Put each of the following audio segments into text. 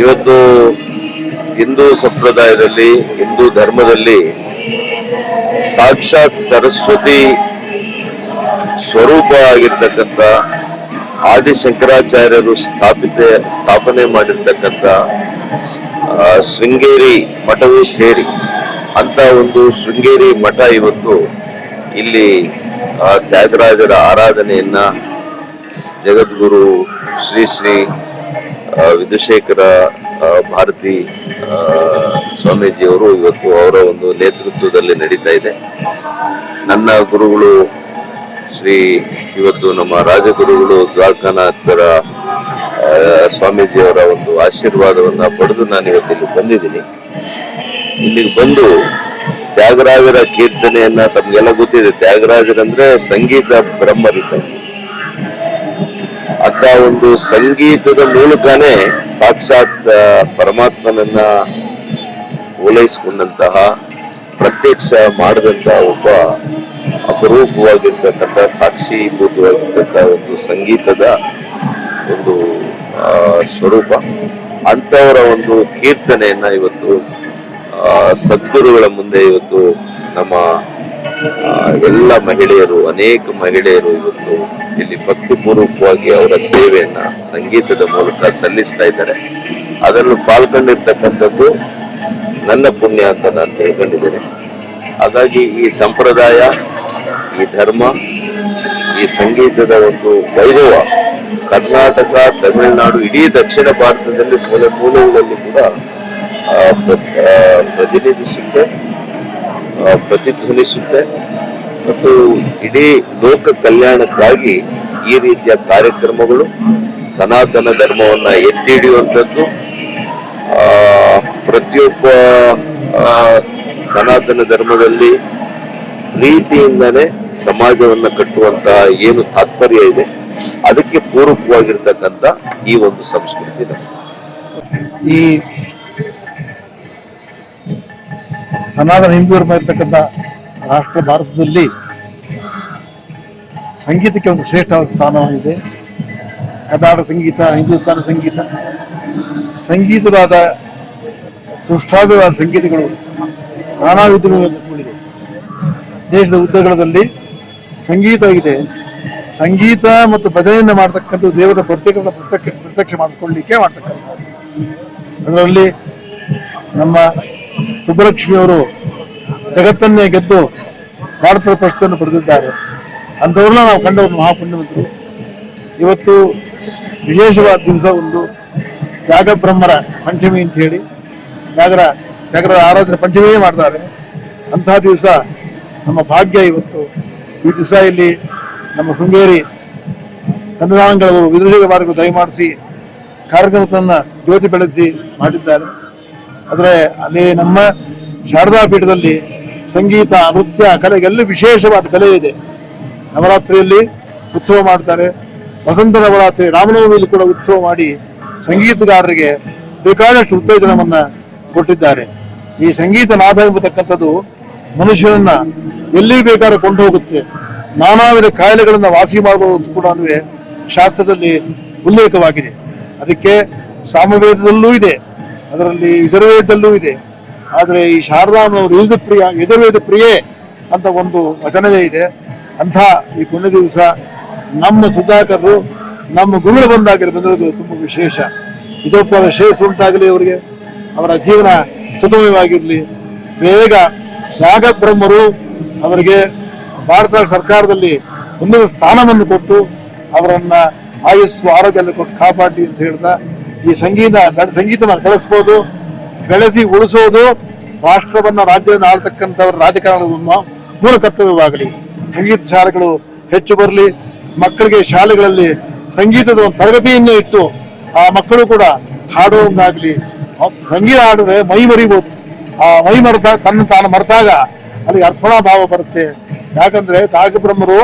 ಇವತ್ತು ಹಿಂದೂ ಸಂಪ್ರದಾಯದಲ್ಲಿ, ಹಿಂದೂ ಧರ್ಮದಲ್ಲಿ ಸಾಕ್ಷಾತ್ ಸರಸ್ವತಿ ಸ್ವರೂಪ ಆಗಿರ್ತಕ್ಕಂಥ ಆದಿಶಂಕರಾಚಾರ್ಯರು ಸ್ಥಾಪಿತ, ಸ್ಥಾಪನೆ ಮಾಡಿರ್ತಕ್ಕಂಥ ಶೃಂಗೇರಿ ಮಠವೂ ಸೇರಿ ಅಂತ ಒಂದು ಶೃಂಗೇರಿ ಮಠ ಇವತ್ತು ಇಲ್ಲಿ ತ್ಯಾಗರಾಜರ ಆರಾಧನೆಯನ್ನ ಜಗದ್ಗುರು ಶ್ರೀ ಶ್ರೀ ವಿಧುಶೇಖರ ಆ, ಭಾರತಿ ಸ್ವಾಮೀಜಿಯವರು ಇವತ್ತು ಅವರ ಒಂದು ನೇತೃತ್ವದಲ್ಲಿ ನಡೀತಾ ಇದೆ. ನನ್ನ ಗುರುಗಳು ಶ್ರೀ ಇವತ್ತು ನಮ್ಮ ರಾಜಗುರುಗಳು ದ್ವಾರಕಾನಾಥರ ಸ್ವಾಮೀಜಿಯವರ ಒಂದು ಆಶೀರ್ವಾದವನ್ನು ಪಡೆದು ನಾನು ಇವತ್ತು ಇಲ್ಲಿ ಬಂದಿದ್ದೀನಿ. ಇಲ್ಲಿಗೆ ಬಂದು ತ್ಯಾಗರಾಜರ ಕೀರ್ತನೆಯನ್ನ ತಮ್ಗೆಲ್ಲ ಗೊತ್ತಿದೆ. ತ್ಯಾಗರಾಜರಂದ್ರೆ ಸಂಗೀತ ಬ್ರಹ್ಮರಿದ್ದ ಅಂತ ಒಂದು ಸಂಗೀತದ ಮೂಲಕನೇ ಸಾಕ್ಷಾತ್ ಪರಮಾತ್ಮನನ್ನ ಓಲೈಸಿಕೊಂಡಂತಹ ಪ್ರತ್ಯಕ್ಷ ಮಾಡಿದಂತಹ ಒಬ್ಬ ಅಪರೂಪವಾಗಿರ್ತಕ್ಕಂಥ ಸಾಕ್ಷೀಭೂತವಾಗಿರ್ತಕ್ಕಂಥ ಒಂದು ಸಂಗೀತದ ಒಂದು ಸ್ವರೂಪ. ಅಂಥವರ ಒಂದು ಕೀರ್ತನೆಯನ್ನ ಇವತ್ತು ಸದ್ಗುರುಗಳ ಮುಂದೆ ಇವತ್ತು ನಮ್ಮ ಎಲ್ಲ ಮಹಿಳೆಯರು, ಅನೇಕ ಮಹಿಳೆಯರು ಇವತ್ತು ಇಲ್ಲಿ ಭಕ್ತಿಪೂರ್ವಕವಾಗಿ ಅವರ ಸೇವೆಯನ್ನ ಸಂಗೀತದ ಮೂಲಕ ಸಲ್ಲಿಸ್ತಾ ಇದ್ದಾರೆ. ಅದನ್ನು ಪಾಲ್ಗೊಂಡಿರ್ತಕ್ಕಂಥದ್ದು ನನ್ನ ಪುಣ್ಯ ಅಂತ ನಾನು ತಿಳ್ಕೊಂಡಿದ್ದೇನೆ. ಹಾಗಾಗಿ ಈ ಸಂಪ್ರದಾಯ, ಈ ಧರ್ಮ, ಈ ಸಂಗೀತದ ಒಂದು ವೈಭವ ಕರ್ನಾಟಕ, ತಮಿಳುನಾಡು, ಇಡೀ ದಕ್ಷಿಣ ಭಾರತದಲ್ಲಿ ಮೂಲ ಮೂಲಗಳಲ್ಲಿ ಕೂಡ ಪ್ರತಿನಿಧಿಸುತ್ತೆ. ಪ್ರತಿಧ್ವನಿಸುತ್ತೆ ಮತ್ತು ಇಡೀ ಲೋಕ ಕಲ್ಯಾಣಕ್ಕಾಗಿ ಈ ರೀತಿಯ ಕಾರ್ಯಕ್ರಮಗಳು, ಸನಾತನ ಧರ್ಮವನ್ನ ಎತ್ತಿ ಹಿಡಿಯುವಂಥದ್ದು ಪ್ರತಿಯೊಬ್ಬ ಸನಾತನ ಧರ್ಮದಲ್ಲಿ ಪ್ರೀತಿಯಿಂದನೇ ಸಮಾಜವನ್ನ ಕಟ್ಟುವಂತಹ ಏನು ತಾತ್ಪರ್ಯ ಇದೆ, ಅದಕ್ಕೆ ಪೂರಕವಾಗಿರ್ತಕ್ಕಂಥ ಈ ಒಂದು ಸಂಸ್ಕೃತಿ. ಈ ಸನಾತನ ಹಿಂದೂ ಧರ್ಮ ಇರ್ತಕ್ಕಂಥ ರಾಷ್ಟ್ರ ಭಾರತದಲ್ಲಿ ಸಂಗೀತಕ್ಕೆ ಒಂದು ಶ್ರೇಷ್ಠವಾದ ಸ್ಥಾನವಾಗಿದೆ. ಕರ್ನಾಟಕ ಸಂಗೀತ, ಹಿಂದೂಸ್ತಾನ ಸಂಗೀತ, ಸಂಗೀತವಾದ ಸುಷ್ಟಾವ್ಯವಾದ ಸಂಗೀತಗಳು ನಾನಾ ವಿಧಗಳಿಂದ ಕೂಡಿದೆ. ದೇಶದ ಉದ್ದಗಳದಲ್ಲಿ ಇದೆ ಸಂಗೀತ ಮತ್ತು ಭಜನೆಯನ್ನು ಮಾಡ್ತಕ್ಕಂಥ ದೇವರ ಪ್ರತ್ಯೇಕ ಪ್ರತ್ಯಕ್ಷ ಪ್ರತ್ಯಕ್ಷ ಮಾಡಿಸ್ಕೊಳ್ಳಿಕ್ಕೆ ಮಾಡ್ತಕ್ಕಂಥ ಅದರಲ್ಲಿ ನಮ್ಮ ಸುಬ್ಬಲಕ್ಷ್ಮಿಯವರು ಜಗತ್ತನ್ನೇ ಗೆದ್ದು ಭಾರತದ ಪ್ರಶಸ್ತಿಯನ್ನು ಪಡೆದಿದ್ದಾರೆ. ಅಂಥವ್ರನ್ನ ನಾವು ಕಂಡವರು ಮಹಾಪುಣ್ಯವಂತರು. ಇವತ್ತು ವಿಶೇಷವಾದ ದಿವಸ ಒಂದು ತ್ಯಾಗ ಬ್ರಹ್ಮರ ಪಂಚಮಿ ಅಂತ ಹೇಳಿ ತ್ಯಾಗರ ತ್ಯಾಗರ ಆರಾಧನೆ ಪಂಚಮಿಯೇ ಮಾಡ್ತಾರೆ. ಅಂತಹ ದಿವಸ ನಮ್ಮ ಭಾಗ್ಯ ಇವತ್ತು. ಈ ದಿವಸ ಇಲ್ಲಿ ನಮ್ಮ ಶೃಂಗೇರಿ ಸನ್ನಿಧಾನಗಳವರು ವಿದುಷಕ ಬಾರಿಗಳು ದಯಮಾಡಿಸಿ ಕಾರ್ಯಕ್ರಮವನ್ನು ಜ್ಯೋತಿ ಬೆಳಗಿಸಿ ಮಾಡಿದ್ದಾರೆ. ಆದರೆ ಅಲ್ಲಿ ನಮ್ಮ ಶಾರದಾ ಪೀಠದಲ್ಲಿ ಸಂಗೀತ, ನೃತ್ಯ ಕಲೆಗೆಲ್ಲ ವಿಶೇಷವಾದ ಕಲೆ ಇದೆ. ನವರಾತ್ರಿಯಲ್ಲಿ ಉತ್ಸವ ಮಾಡ್ತಾರೆ. ವಸಂತ ನವರಾತ್ರಿ ರಾಮನವಮಿಯಲ್ಲಿ ಕೂಡ ಉತ್ಸವ ಮಾಡಿ ಸಂಗೀತಗಾರರಿಗೆ ಬೇಕಾದಷ್ಟು ಉತ್ತೇಜನವನ್ನ ಕೊಟ್ಟಿದ್ದಾರೆ. ಈ ಸಂಗೀತ ನಾದ ಎಂಬತಕ್ಕಂಥದ್ದು ಮನುಷ್ಯನನ್ನ ಎಲ್ಲಿ ಬೇಕಾದ್ರೂ ಕೊಂಡು ಹೋಗುತ್ತೆ ನಾನಾ ವಿಧ ಕಾಯಿಲೆಗಳನ್ನ ವಾಸಿ ಮಾಡಬಹುದು ಕೂಡ ಶಾಸ್ತ್ರದಲ್ಲಿ ಉಲ್ಲೇಖವಾಗಿದೆ. ಅದಕ್ಕೆ ಸಾಮವೇದದಲ್ಲೂ ಇದೆ. ಅದರಲ್ಲಿ ಯಜುರ್ವೇದದಲ್ಲೂ ಇದೆ. ಆದರೆ ಈ ಶಾರದಾಮನವರು ಯುಧ ಪ್ರಿಯ, ಯಜುರ್ವೇದ ಪ್ರಿಯೇ ಅಂತ ಒಂದು ವಚನವೇ ಇದೆ. ಅಂಥ ಈ ಪುಣ್ಯ ದಿವಸ ನಮ್ಮ ಸುಧಾಕರರು, ನಮ್ಮ ಗುರುಗಳು ಬಂದಾಗಲಿ ಬಂದಿರೋದು ತುಂಬ ವಿಶೇಷ. ಇದೊಬ್ಬ ಶ್ರೇಯಸ್ ಉಂಟಾಗಲಿ ಅವರಿಗೆ. ಅವರ ಜೀವನ ಸುಗಮವಾಗಿರಲಿ. ಬೇಗ ತ್ಯಾಗ ಬ್ರಹ್ಮರು ಅವರಿಗೆ ಭಾರತ ಸರ್ಕಾರದಲ್ಲಿ ಉನ್ನತ ಸ್ಥಾನವನ್ನು ಕೊಟ್ಟು ಅವರನ್ನು ಆಯುಸ್ಸು ಆರೋಗ್ಯ ಕೊಟ್ಟು ಕಾಪಾಡಲಿ ಅಂತ ಹೇಳ್ತಾ ಈ ಸಂಗೀತ ಸಂಗೀತವನ್ನು ಬೆಳೆಸ್ಬೋದು ಬೆಳೆಸಿ ಉಳಿಸೋದು ರಾಷ್ಟ್ರವನ್ನು, ರಾಜ್ಯವನ್ನು ಆಳ್ತಕ್ಕಂಥವ್ರ ರಾಜಕಾರಣದ ಮೂಲ ಕರ್ತವ್ಯವಾಗಲಿ ಸಂಗೀತ ಶಾಲೆಗಳು ಹೆಚ್ಚು ಬರಲಿ, ಮಕ್ಕಳಿಗೆ ಶಾಲೆಗಳಲ್ಲಿ ಸಂಗೀತದ ಒಂದು ತರಗತಿಯನ್ನು ಇಟ್ಟು ಆ ಮಕ್ಕಳು ಕೂಡ ಹಾಡುವಂಗಾಗ್ಲಿ ಅವ್ ಸಂಗೀತ ಹಾಡಿದ್ರೆ ಮೈ ಮರಿಬೋದು. ಆ ಮೈ ಮರೆತ, ತನ್ನ ತಾನು ಮರೆತಾಗ ಅಲ್ಲಿ ಅರ್ಪಣಾ ಭಾವ ಬರುತ್ತೆ. ಯಾಕಂದ್ರೆ ತಾಗಬ್ರಹ್ಮರು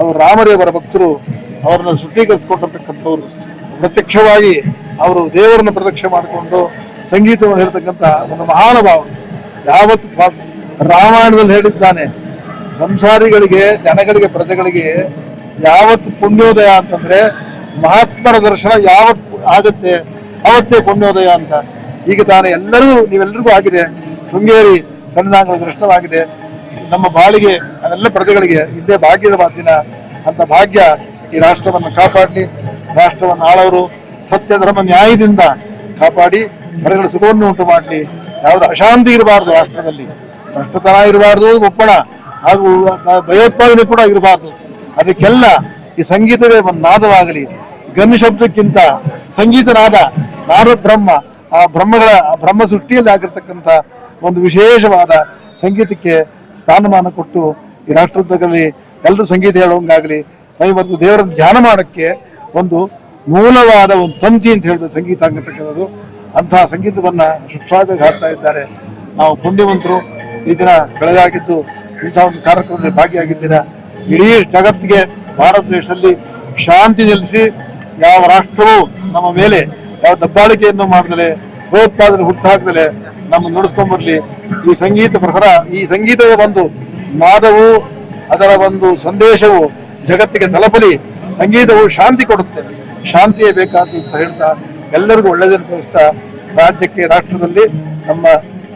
ಅವರು ರಾಮರೇವರ ಭಕ್ತರು, ಅವರನ್ನು ಶುದ್ಧೀಕರಿಸಿಕೊಂಡಿರ್ತಕ್ಕಂಥವ್ರು ಪ್ರತ್ಯಕ್ಷವಾಗಿ ಅವರು ದೇವರನ್ನು ಪ್ರದಕ್ಷಿಣೆ ಮಾಡಿಕೊಂಡು ಸಂಗೀತವನ್ನು ಹೇಳ್ತಕ್ಕಂಥ ಒಂದು ಮಹಾನುಭಾವ ಯಾವತ್ತು ರಾಮಾಯಣದಲ್ಲಿ ಹೇಳಿದ್ದಾನೆ, ಸಂಸಾರಿಗಳಿಗೆ, ಜನಗಳಿಗೆ, ಪ್ರಜೆಗಳಿಗೆ ಯಾವತ್ತು ಪುಣ್ಯೋದಯ ಅಂತಂದ್ರೆ ಮಹಾತ್ಮರ ದರ್ಶನ ಯಾವತ್ತು ಆಗುತ್ತೆ, ಅವತ್ತೇ ಪುಣ್ಯೋದಯ ಅಂತ. ಈಗ ತಾನೇ ಎಲ್ಲರೂ ನೀವೆಲ್ಲರಿಗೂ ಆಗಿದೆ. ಶೃಂಗೇರಿ ಸನ್ನಿಧಾನಗಳ ದೃಷ್ಟವಾಗಿದೆ ನಮ್ಮ ಬಾಳಿಗೆ, ಎಲ್ಲ ಪ್ರಜೆಗಳಿಗೆ ಇದೇ ಭಾಗ್ಯದ ದಿನ ಅಂತ ಭಾಗ್ಯ ಈ ರಾಷ್ಟ್ರವನ್ನು ಕಾಪಾಡಲಿ. ರಾಷ್ಟ್ರವನ್ನು ಆಳವರು ಸತ್ಯ ಧರ್ಮ ನ್ಯಾಯದಿಂದ ಕಾಪಾಡಿ ಮರಗಳ ಸುಖವನ್ನು ಉಂಟು ಮಾಡಲಿ. ಯಾವುದು ಅಶಾಂತಿ ಇರಬಾರ್ದು ರಾಷ್ಟ್ರದಲ್ಲಿ. ಭ್ರಷ್ಟತನ ಇರಬಾರದು ಒಪ್ಪಣ ಹಾಗೂ ಭಯೋತ್ಪಾದನೆ ಕೂಡ ಇರಬಾರ್ದು. ಅದಕ್ಕೆಲ್ಲ ಈ ಸಂಗೀತವೇ ಒಂದು ನಾದವಾಗಲಿ. ಗನ್ ಶಬ್ದಕ್ಕಿಂತ ಸಂಗೀತ ನಾದ ಬ್ರಹ್ಮ, ಆ ಬ್ರಹ್ಮಗಳ ಬ್ರಹ್ಮ ಸೃಷ್ಟಿಯಲ್ಲಿ ಆಗಿರ್ತಕ್ಕಂಥ ಒಂದು ವಿಶೇಷವಾದ ಸಂಗೀತಕ್ಕೆ ಸ್ಥಾನಮಾನ ಕೊಟ್ಟು ಈ ರಾಷ್ಟ್ರೋದ್ಯೋಗದಲ್ಲಿ ಎಲ್ಲರೂ ಸಂಗೀತ ಹೇಳುವಂಗಾಗಲಿ. ಮೈ ದೇವರ ಧ್ಯಾನ ಮಾಡೋಕ್ಕೆ ಒಂದು ಮೂಲವಾದ ಒಂದು ತಂತಿ ಅಂತ ಹೇಳ್ಬೋದು, ಸಂಗೀತ ಆಗಿರ್ತಕ್ಕಂಥದ್ದು ಅಂತಹ ಸಂಗೀತವನ್ನ ಸುಶ್ರಾವ್ಯಕ್ಕೆ ಹಾಡ್ತಾ ಇದ್ದಾರೆ. ನಾವು ಪುಣ್ಯವಂತರು ಈ ದಿನ ಬೆಳಗಾಗಿದ್ದು ಇಂತಹ ಒಂದು ಕಾರ್ಯಕ್ರಮದಲ್ಲಿ ಭಾಗಿಯಾಗಿದ್ದೀರಾ? ಇಡೀ ಜಗತ್ತಿಗೆ ಭಾರತ ದೇಶದಲ್ಲಿ ಶಾಂತಿ ನೆಲೆಸಿ ಯಾವ ರಾಷ್ಟ್ರವೂ ನಮ್ಮ ಮೇಲೆ ಯಾವ ದಬ್ಬಾಳಿಕೆಯನ್ನು ಮಾಡಿದರೆ ಭಯೋತ್ಪಾದನೆ ಹುಟ್ಟಾಕ್ದಲೆ ನಮ್ಮ ನುಡಿಸ್ಕೊಂಡ್ ಬರ್ಲಿ. ಈ ಸಂಗೀತ ಪ್ರಸರ, ಈ ಸಂಗೀತದ ಒಂದು ನಾದವು, ಅದರ ಒಂದು ಸಂದೇಶವು ಜಗತ್ತಿಗೆ ತಲುಪಲಿ. ಸಂಗೀತವು ಶಾಂತಿ ಕೊಡುತ್ತೆ. ಶಾಂತಿಯೇ ಬೇಕಾದ್ದು ಅಂತ ಹೇಳ್ತಾ ಎಲ್ಲರಿಗೂ ಒಳ್ಳೆಯದನ್ನು ತೋರಿಸ್ತಾ ರಾಜ್ಯಕ್ಕೆ, ರಾಷ್ಟ್ರದಲ್ಲಿ ನಮ್ಮ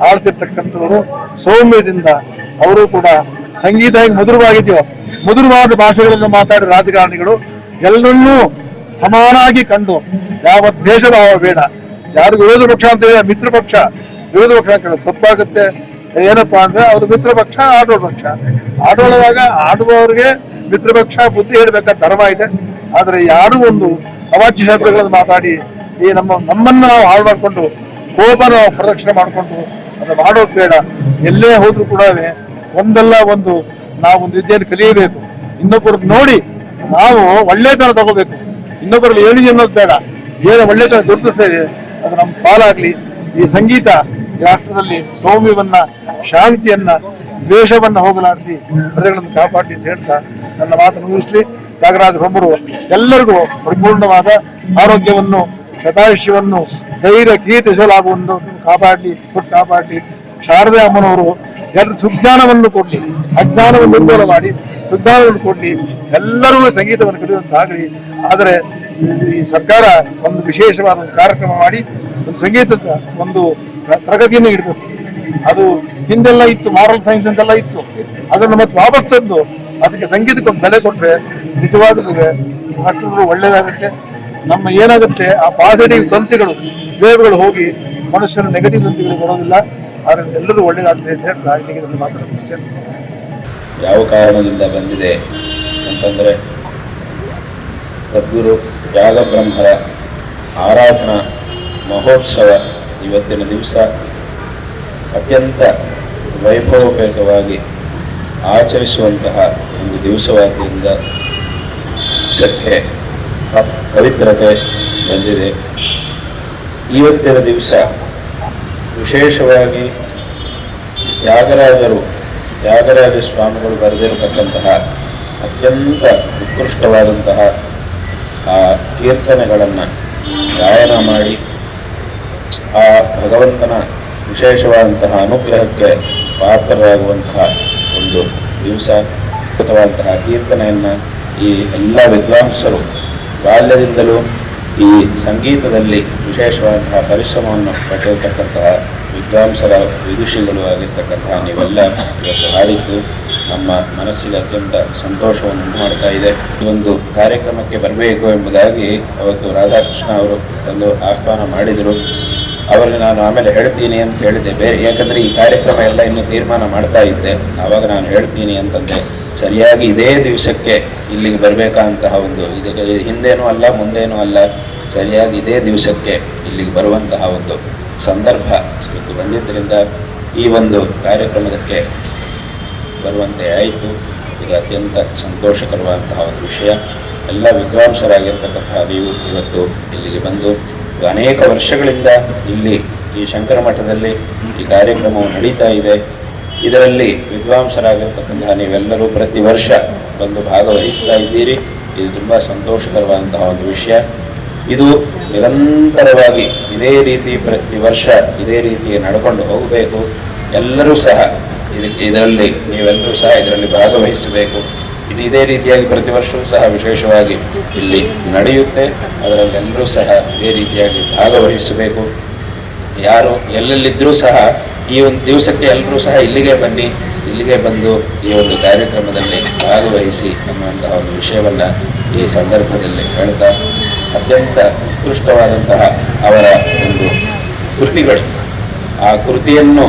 ಆಳ್ತಿರ್ತಕ್ಕಂಥವರು ಸೌಮ್ಯದಿಂದ ಅವರು ಕೂಡ ಸಂಗೀತ ಹೇಗೆ ಮಧುರವಾಗಿದೆಯೋ, ಮಧುರವಾದ ಭಾಷೆಗಳನ್ನು ಮಾತಾಡಿದ ರಾಜಕಾರಣಿಗಳು ಎಲ್ಲರನ್ನೂ ಸಮಾನಾಗಿ ಕಂಡು ಯಾವ ದ್ವೇಷ ಭಾವ ಬೇಡ. ಯಾರು ವಿರೋಧ ಪಕ್ಷ ಅಂತ ಹೇಳಿ ಮಿತ್ರ ಪಕ್ಷ, ವಿರೋಧ ಪಕ್ಷ ಅಂತ ತಪ್ಪಾಗುತ್ತೆ. ಏನಪ್ಪಾ ಅಂದ್ರೆ ಅವ್ರ ಮಿತ್ರ ಪಕ್ಷ ಆಡೋಳ ಪಕ್ಷ. ಆಡೋಳುವಾಗ ಆಡುವವರಿಗೆ ಮಿತ್ರ ಪಕ್ಷ ಬುದ್ಧಿ ಹೇಳ್ಬೇಕಾದ ಧರ್ಮ ಇದೆ. ಆದ್ರೆ ಯಾರು ಒಂದು ಅವಾಚ್ಯ ಶಬ್ದಗಳನ್ನು ಮಾತಾಡಿ ಈ ನಮ್ಮ, ನಮ್ಮನ್ನ ನಾವು ಹಾಳು ಮಾಡಿಕೊಂಡು ಕೋಪ ನಾವು ಪ್ರದಕ್ಷಿಣೆ ಮಾಡಿಕೊಂಡು, ಅದು ಮಾಡೋದು ಬೇಡ. ಎಲ್ಲೇ ಹೋದರೂ ಕೂಡ ಒಂದಲ್ಲ ಒಂದು ನಾವು ಒಂದು ವಿದ್ಯೆಯನ್ನು ಕಲಿಯಬೇಕು. ಇನ್ನೊಬ್ಬರು ನೋಡಿ ನಾವು ಒಳ್ಳೆತನ ತಗೋಬೇಕು. ಇನ್ನೊಬ್ಬರಲ್ಲಿ ಏಳಿ ಅನ್ನೋದು ಬೇಡ. ಏನು ಒಳ್ಳೆತನ ಗುರುತಿಸ್ತೇವೆ ಅದು ನಮ್ಮ ಪಾಲಾಗ್ಲಿ. ಈ ಸಂಗೀತ ರಾಷ್ಟ್ರದಲ್ಲಿ ಸೌಮ್ಯವನ್ನ, ಶಾಂತಿಯನ್ನ, ದ್ವೇಷವನ್ನ ಹೋಗಲಾಡಿಸಿ, ಪ್ರಜೆಗಳನ್ನು ಕಾಪಾಡಲಿ ಅಂತ ಹೇಳ್ತಾ ನನ್ನ ಮಾತನ್ನು ಮುಗಿಸ್ಲಿ. ತ್ಯಾಗರಾಜ ಬ್ರಹ್ಮರು ಎಲ್ಲರಿಗೂ ಪರಿಪೂರ್ಣವಾದ ಆರೋಗ್ಯವನ್ನು ಶತಾಯುಷ್ಯವನ್ನು ಧೈರ್ಯ, ಕೀರ್ತಿ ಲಾಭವನ್ನು ಕಾಪಾಡಲಿ, ಕೊಟ್ಟು ಕಾಪಾಡಲಿ. ಶಾರದೆ ಅಮ್ಮನವರು ಎಲ್ಲರೂ ಸುಜ್ಞಾನವನ್ನು ಕೊಡಲಿ, ಅಜ್ಞಾನವನ್ನು ನಿರ್ಮೂಲ ಮಾಡಿ, ಸುಜ್ಞಾನವನ್ನು ಕೊಡ್ಲಿ. ಎಲ್ಲರೂ ಸಂಗೀತವನ್ನು ಕಲಿಯುವಂತಾಗಲಿ ಆದರೆ ಈ ಸರ್ಕಾರ ಒಂದು ವಿಶೇಷವಾದ ಒಂದು ಕಾರ್ಯಕ್ರಮ ಮಾಡಿ, ಒಂದು ಸಂಗೀತದ ಒಂದು ತರಗತಿಯನ್ನು ಇಡಬೇಕು. ಅದು ಹಿಂದೆಲ್ಲ ಇತ್ತು, ಮಾರಲ್ ಸೈನ್ಸ್ ಅಂತೆಲ್ಲ ಇತ್ತು. ಅದನ್ನು ಮತ್ತೆ ವಾಪಸ್ ತಂದು, ಅದಕ್ಕೆ ಸಂಗೀತಕ್ಕೆ ಒಂದು ಬೆಲೆ ಕೊಟ್ರೆ ನಿಜವಾಗಲೂ ರಾಷ್ಟ್ರದಲ್ಲಿ ಒಳ್ಳೇದಾಗುತ್ತೆ. ನಮ್ಮ ಏನಾಗುತ್ತೆ, ಆ ಪಾಸಿಟಿವ್ ತಂತಿಗಳು ವೇವ್ಗಳು ಹೋಗಿ ಮನುಷ್ಯನ ನೆಗೆಟಿವ್ ತಂತಿಗಳು ಬರೋದಿಲ್ಲ. ಆದರೆ ಎಲ್ಲರೂ ಒಳ್ಳೇದಾಗ್ತದೆ ಅಂತ ಹೇಳ್ತಾ ಇಲ್ಲಿಗೆ ನನ್ನ ಮಾತಾಡೋದು. ಇಷ್ಟೇ ಯಾವ ಕಾರಣದಿಂದ ಬಂದಿದೆ ಅಂತಂದರೆ ಸದ್ಗುರು ಬ್ರಹ್ಮ ಆರಾಧನಾ ಮಹೋತ್ಸವ ಇವತ್ತಿನ ದಿವಸ ಅತ್ಯಂತ ವೈಭವೋಪೇತವಾಗಿ ಆಚರಿಸುವಂತಹ ಒಂದು ದಿವಸವಾದ್ದರಿಂದ ದಿವಸಕ್ಕೆ ಪ- ಪವಿತ್ರತೆ ಬಂದಿದೆ. ಇವತ್ತಿನ ದಿವಸ ವಿಶೇಷವಾಗಿ ತ್ಯಾಗರಾಜರು, ತ್ಯಾಗರಾಜ ಸ್ವಾಮಿಗಳು ಬರೆದಿರತಕ್ಕಂತಹ ಅತ್ಯಂತ ಉತ್ಕೃಷ್ಟವಾದಂತಹ ಆ ಕೀರ್ತನೆಗಳನ್ನು ಗಾಯನ ಮಾಡಿ ಆ ಭಗವಂತನ ವಿಶೇಷವಾದಂತಹ ಅನುಗ್ರಹಕ್ಕೆ ಪಾತ್ರರಾಗುವಂತಹ ಒಂದು ದಿವಸ ಕೀರ್ತನೆಯನ್ನು ಈ ಎಲ್ಲ ವಿದ್ವಾಂಸರು ಬಾಲ್ಯದಿಂದಲೂ ಈ ಸಂಗೀತದಲ್ಲಿ ವಿಶೇಷವಾದಂತಹ ಪರಿಶ್ರಮವನ್ನು ಪಟ್ಟಿರತಕ್ಕಂತಹ ವಿದ್ವಾಂಸರ ವಿದುಷಿಗಳು ಆಗಿರ್ತಕ್ಕಂತಹ ನೀವೆಲ್ಲ ಇವತ್ತು ಹಾಡಿದ್ದು ನಮ್ಮ ಮನಸ್ಸಿಗೆ ಅತ್ಯಂತ ಸಂತೋಷವನ್ನು ಮಾಡ್ತಾ ಇದೆ. ಈ ಒಂದು ಕಾರ್ಯಕ್ರಮಕ್ಕೆ ಬರಬೇಕು ಎಂಬುದಾಗಿ ಅವತ್ತು ರಾಧಾಕೃಷ್ಣ ಅವರು ಒಂದು ಆಹ್ವಾನ ಮಾಡಿದರು. ಅವರಿಗೆ ನಾನು ಆಮೇಲೆ ಹೇಳ್ತೀನಿ ಅಂತ ಹೇಳಿದೆ ಬೇರೆ, ಯಾಕಂದರೆ ಈ ಕಾರ್ಯಕ್ರಮ ಎಲ್ಲ ಇನ್ನು ತೀರ್ಮಾನ ಮಾಡ್ತಾ ಇದ್ದೆ. ಆವಾಗ ನಾನು ಹೇಳ್ತೀನಿ ಅಂತಂದೆ. ಸರಿಯಾಗಿ ಇದೇ ದಿವಸಕ್ಕೆ ಇಲ್ಲಿಗೆ ಬರಬೇಕಂತಹ ಒಂದು ಇದಕ್ಕೆ ಹಿಂದೇನೂ ಅಲ್ಲ, ಮುಂದೇನೂ ಅಲ್ಲ, ಸರಿಯಾಗಿ ಇದೇ ದಿವಸಕ್ಕೆ ಇಲ್ಲಿಗೆ ಬರುವಂತಹ ಒಂದು ಸಂದರ್ಭ ಇವತ್ತು ಬಂದಿದ್ದರಿಂದ ಈ ಒಂದು ಕಾರ್ಯಕ್ರಮಕ್ಕೆ ಬರುವಂತೆ ಆಯಿತು. ಇದು ಅತ್ಯಂತ ಸಂತೋಷಕರವಾದಂತಹ ಒಂದು ವಿಷಯ. ಎಲ್ಲ ವಿದ್ವಾಂಸರಾಗಿರ್ತಕ್ಕಂತಹ ನೀವು ಇವತ್ತು ಇಲ್ಲಿಗೆ ಬಂದು ಅನೇಕ ವರ್ಷಗಳಿಂದ ಇಲ್ಲಿ ಈ ಶಂಕರ ಮಠದಲ್ಲಿ ಈ ಕಾರ್ಯಕ್ರಮವು ನಡೀತಾ ಇದೆ. ಇದರಲ್ಲಿ ವಿದ್ವಾಂಸರಾಗಿರ್ತಕ್ಕಂತಹ ನೀವೆಲ್ಲರೂ ಪ್ರತಿ ವರ್ಷ ಬಂದು ಭಾಗವಹಿಸ್ತಾ ಇದ್ದೀರಿ. ಇದು ತುಂಬ ಸಂತೋಷಕರವಾದಂತಹ ಒಂದು ವಿಷಯ. ಇದು ನಿರಂತರವಾಗಿ ಇದೇ ರೀತಿ ಪ್ರತಿ ವರ್ಷ ಇದೇ ರೀತಿ ನಡ್ಕೊಂಡು ಹೋಗಬೇಕು. ಎಲ್ಲರೂ ಸಹ ಇದರಲ್ಲಿ ನೀವೆಲ್ಲರೂ ಸಹ ಇದರಲ್ಲಿ ಭಾಗವಹಿಸಬೇಕು. ಇದು ಇದೇ ರೀತಿಯಾಗಿ ಪ್ರತಿ ವರ್ಷವೂ ಸಹ ವಿಶೇಷವಾಗಿ ಇಲ್ಲಿ ನಡೆಯುತ್ತೆ. ಅದರಲ್ಲಿ ಎಲ್ಲರೂ ಸಹ ಇದೇ ರೀತಿಯಾಗಿ ಭಾಗವಹಿಸಬೇಕು. ಯಾರು ಎಲ್ಲೆಲ್ಲಿದ್ದರೂ ಸಹ ಈ ಒಂದು ದಿವಸಕ್ಕೆ ಎಲ್ಲರೂ ಸಹ ಇಲ್ಲಿಗೆ ಬನ್ನಿ, ಇಲ್ಲಿಗೆ ಬಂದು ಈ ಒಂದು ಕಾರ್ಯಕ್ರಮದಲ್ಲಿ ಭಾಗವಹಿಸಿ ಅನ್ನುವಂತಹ ಒಂದು ವಿಷಯವನ್ನು ಈ ಸಂದರ್ಭದಲ್ಲಿ ಹೇಳ್ತಾ, ಅತ್ಯಂತ ಉತ್ಕೃಷ್ಟವಾದಂತಹ ಅವರ ಒಂದು ಕೃತಿಗಳು. ಆ ಕೃತಿಯನ್ನು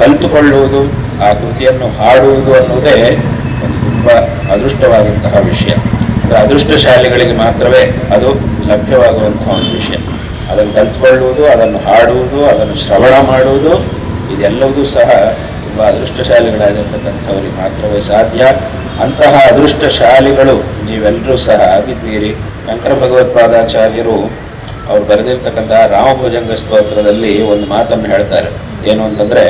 ಕಲಿತುಕೊಳ್ಳುವುದು, ಆ ಕೃತಿಯನ್ನು ಹಾಡುವುದು ಅನ್ನುವುದೇ ಒಂದು ತುಂಬ ಅದೃಷ್ಟವಾದಂತಹ ವಿಷಯ. ಅದು ಅದೃಷ್ಟಶಾಲಿಗಳಿಗೆ ಮಾತ್ರವೇ ಅದು ಲಭ್ಯವಾಗುವಂತಹ ಒಂದು ವಿಷಯ. ಅದನ್ನು ಕಲ್ತ್ಕೊಳ್ಳುವುದು ಅದನ್ನು ಹಾಡುವುದು, ಅದನ್ನು ಶ್ರವಣ ಮಾಡುವುದು, ಇದೆಲ್ಲವೂ ಸಹ ತುಂಬ ಅದೃಷ್ಟಶಾಲಿಗಳಾಗಿರ್ತಕ್ಕಂಥವರಿಗೆ ಮಾತ್ರವೇ ಸಾಧ್ಯ. ಅಂತಹ ಅದೃಷ್ಟಶಾಲಿಗಳು ನೀವೆಲ್ಲರೂ ಸಹ ಆಗಿದ್ದೀರಿ. ಶಂಕರ ಭಗವತ್ಪಾದಾಚಾರ್ಯರು ಅವ್ರು ಬರೆದಿರ್ತಕ್ಕಂತಹ ರಾಮಭುಜಂಗ ಸ್ತೋತ್ರದಲ್ಲಿ ಒಂದು ಮಾತನ್ನು ಹೇಳ್ತಾರೆ. ಏನು ಅಂತಂದರೆ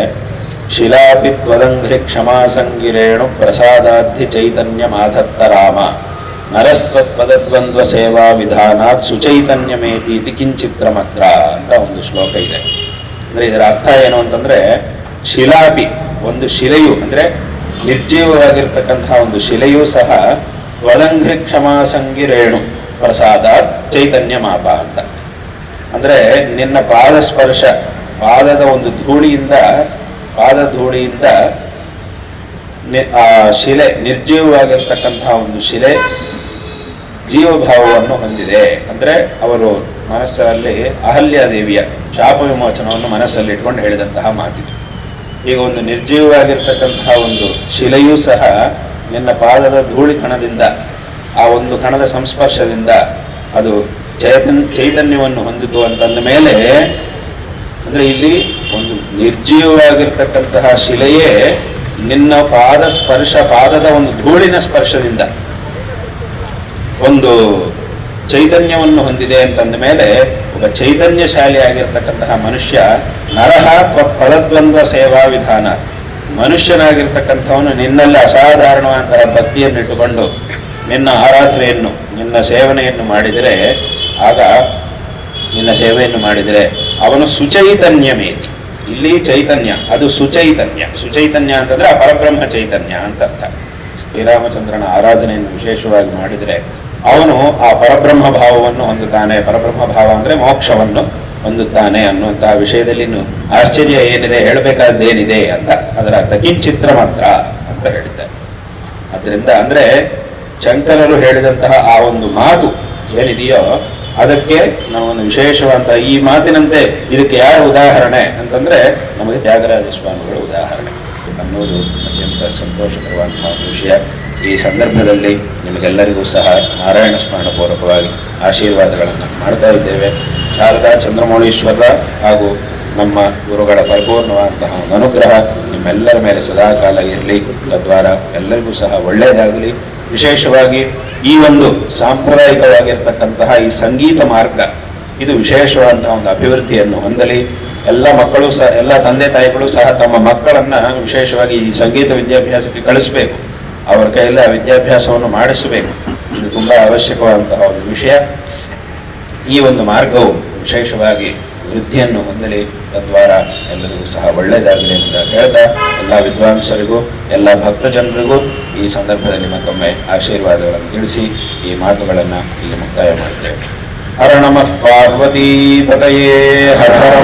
ಶಿಲಾಪಿ ಕ್ಷಮಾಸಂಗಿರೇಣು ಕ್ಷಮಾ ಸಂಗಿರೇಣು ಪ್ರಸಾದಾಧಿ ಚೈತನ್ಯ ಮಾಧತ್ತ ರಾಮ. ನರಸ್ತ್ವತ್ಪದದ್ವಂದ್ವ ಸೇವಾ ವಿಧಾನಾತ್ ಇದು ಕಿಂಚಿತ್ರ ಮಾತ್ರ ಅಂತ ಒಂದು ಶ್ಲೋಕ ಇದೆ. ಅಂದರೆ ಇದರ ಅರ್ಥ ಏನು ಅಂತಂದರೆ, ಶಿಲಾಪಿ, ಒಂದು ಶಿಲೆಯು, ಅಂದರೆ ನಿರ್ಜೀವವಾಗಿರ್ತಕ್ಕಂತಹ ಒಂದು ಶಿಲೆಯೂ ಸಹ ವಲಂಘ್ರಿ ಕ್ಷಮಾಸಂಗಿ ರೇಣು ಪ್ರಸಾದ ಚೈತನ್ಯ ಮಾಪ ಅಂತ. ಅಂದರೆ ನಿನ್ನ ಪಾದ ಸ್ಪರ್ಶ ಪಾದದ ಒಂದು ಧೂಳಿಯಿಂದ, ಪಾದ ಧೂಳಿಯಿಂದ ಆ ಶಿಲೆ ನಿರ್ಜೀವವಾಗಿರ್ತಕ್ಕಂತಹ ಒಂದು ಶಿಲೆ ಜೀವಭಾವವನ್ನು ಹೊಂದಿದೆ. ಅಂದ್ರೆ ಅವರು ಮನಸ್ಸಲ್ಲಿ ಅಹಲ್ಯಾದೇವಿಯ ಶಾಪ ವಿಮೋಚನವನ್ನು ಮನಸ್ಸಲ್ಲಿ ಇಟ್ಕೊಂಡು ಹೇಳಿದಂತಹ ಮಾತಿದೆ. ಈಗ ಒಂದು ನಿರ್ಜೀವವಾಗಿರ್ತಕ್ಕಂತಹ ಒಂದು ಶಿಲೆಯೂ ಸಹ ನಿನ್ನ ಪಾದದ ಧೂಳಿ ಕಣದಿಂದ, ಆ ಒಂದು ಕಣದ ಸಂಸ್ಪರ್ಶದಿಂದ ಅದು ಚೈತನ್, ಚೈತನ್ಯವನ್ನು ಹೊಂದಿತು ಅಂತಂದ ಮೇಲೆ, ಅಂದ್ರೆ ಇಲ್ಲಿ ಒಂದು ನಿರ್ಜೀವವಾಗಿರ್ತಕ್ಕಂತಹ ಶಿಲೆಯೇ ನಿನ್ನ ಪಾದ ಸ್ಪರ್ಶ, ಪಾದದ ಒಂದು ಧೂಳಿನ ಸ್ಪರ್ಶದಿಂದ ಒಂದು ಚೈತನ್ಯವನ್ನು ಹೊಂದಿದೆ ಅಂತಂದ ಮೇಲೆ ಒಬ್ಬ ಚೈತನ್ಯಶಾಲಿ ಆಗಿರ್ತಕ್ಕಂತಹ ಮನುಷ್ಯ ನರಹ ಪರದ್ವಂದ್ವ ಸೇವಾ ವಿಧಾನ. ಮನುಷ್ಯನಾಗಿರ್ತಕ್ಕಂಥವನು ನಿನ್ನಲ್ಲಿ ಅಸಾಧಾರಣವಾದ ಭಕ್ತಿಯನ್ನು ಇಟ್ಟುಕೊಂಡು ನಿನ್ನ ಆರಾಧನೆಯನ್ನು, ನಿನ್ನ ಸೇವನೆಯನ್ನು ಮಾಡಿದರೆ, ಆಗ ನಿನ್ನ ಸೇವೆಯನ್ನು ಮಾಡಿದರೆ ಅವನು ಸುಚೈತನ್ಯಮೇ. ಇಲ್ಲಿ ಚೈತನ್ಯ, ಅದು ಸುಚೈತನ್ಯ. ಸುಚೈತನ್ಯ ಅಂತಂದ್ರೆ ಆ ಪರಬ್ರಹ್ಮ ಚೈತನ್ಯ ಅಂತ ಅರ್ಥ ಶ್ರೀರಾಮಚಂದ್ರನ ಆರಾಧನೆಯನ್ನು ವಿಶೇಷವಾಗಿ ಮಾಡಿದರೆ ಅವನು ಆ ಪರಬ್ರಹ್ಮ ಭಾವವನ್ನು ಹೊಂದುತ್ತಾನೆ. ಪರಬ್ರಹ್ಮ ಭಾವ ಅಂದ್ರೆ ಮೋಕ್ಷವನ್ನು ಹೊಂದುತ್ತಾನೆ ಅನ್ನುವಂತಹ ವಿಷಯದಲ್ಲಿ ಆಶ್ಚರ್ಯ ಏನಿದೆ ಹೇಳಬೇಕಾದ್ದೇನಿದೆ ಅಂತ ಅದರ ಅರ್ಥ. ಕಿಂಚಿತ್ರ ಮಾತ್ರ ಅಂತ ಹೇಳ್ತಾರೆ ಅದರಿಂದ ಅಂದ್ರೆ ಶಂಕರರು ಹೇಳಿದಂತಹ ಆ ಒಂದು ಮಾತು ಏನಿದೆಯೋ ಅದಕ್ಕೆ ನಾವೊಂದು ವಿಶೇಷವಾದಂತಹ ಈ ಮಾತಿನಂತೆ ಇದಕ್ಕೆ ಯಾರು ಉದಾಹರಣೆ ಅಂತಂದ್ರೆ ನಮಗೆ ತ್ಯಾಗರಾಜ ಸ್ವಾಮಿಗಳು ಉದಾಹರಣೆ. ಅನ್ನೋದು ಅತ್ಯಂತ ಸಂತೋಷಕರವಾದಂತಹ ವಿಷಯ. ಈ ಸಂದರ್ಭದಲ್ಲಿ ನಿಮಗೆಲ್ಲರಿಗೂ ಸಹ ನಾರಾಯಣ ಸ್ಮರಣ ಪೂರ್ವಕವಾಗಿ ಆಶೀರ್ವಾದಗಳನ್ನು ಮಾಡ್ತಾ ಇದ್ದೇವೆ. ಶಾರದಾ ಚಂದ್ರಮೌಳೀಶ್ವರ ಹಾಗೂ ನಮ್ಮ ಗುರುಗಳ ಪರಿಪೂರ್ಣವಾದಂತಹ ಒಂದು ಅನುಗ್ರಹ ನಿಮ್ಮೆಲ್ಲರ ಮೇಲೆ ಸದಾಕಾಲ ಇರಲಿ. ತದ್ವಾರ ಎಲ್ಲರಿಗೂ ಸಹ ಒಳ್ಳೆಯದಾಗಲಿ. ವಿಶೇಷವಾಗಿ ಈ ಒಂದು ಸಾಂಪ್ರದಾಯಿಕವಾಗಿರ್ತಕ್ಕಂತಹ ಈ ಸಂಗೀತ ಮಾರ್ಗ, ಇದು ವಿಶೇಷವಾದಂತಹ ಒಂದು ಅಭಿವೃದ್ಧಿಯನ್ನು ಹೊಂದಲಿ. ಎಲ್ಲ ಮಕ್ಕಳು ಸಹ, ಎಲ್ಲ ತಂದೆ ತಾಯಿಗಳು ಸಹ ತಮ್ಮ ಮಕ್ಕಳನ್ನು ವಿಶೇಷವಾಗಿ ಈ ಸಂಗೀತ ವಿದ್ಯಾಭ್ಯಾಸಕ್ಕೆ ಕಳಿಸಬೇಕು. ಅವರ ಕೈಯಲ್ಲಿ ಆ ವಿದ್ಯಾಭ್ಯಾಸವನ್ನು ಮಾಡಿಸಬೇಕು. ಇದು ತುಂಬಾ ಅವಶ್ಯಕವಾದಂತಹ ಒಂದು ವಿಷಯ. ಈ ಒಂದು ಮಾರ್ಗವು ವಿಶೇಷವಾಗಿ ವೃದ್ಧಿಯನ್ನು ಹೊಂದಲಿ ತದ್ವಾರ ಎಲ್ಲರಿಗೂ ಸಹ ಒಳ್ಳೆಯದಾಗಲಿ ಅಂತ ಹೇಳ್ತಾ ಎಲ್ಲ ವಿದ್ವಾಂಸರಿಗೂ, ಎಲ್ಲ ಭಕ್ತಜನರಿಗೂ ಈ ಸಂದರ್ಭದಲ್ಲಿ ಮತ್ತೊಮ್ಮೆ ಆಶೀರ್ವಾದಗಳನ್ನು ತಿಳಿಸಿ ಈ ಮಾತುಗಳನ್ನು ಇಲ್ಲಿ ಮುಕ್ತಾಯ ಮಾಡ್ತೇವೆ. ಹರ ನಮಃ ಪಾರ್ವತೀಪತಯೇ ಹರ ಹರ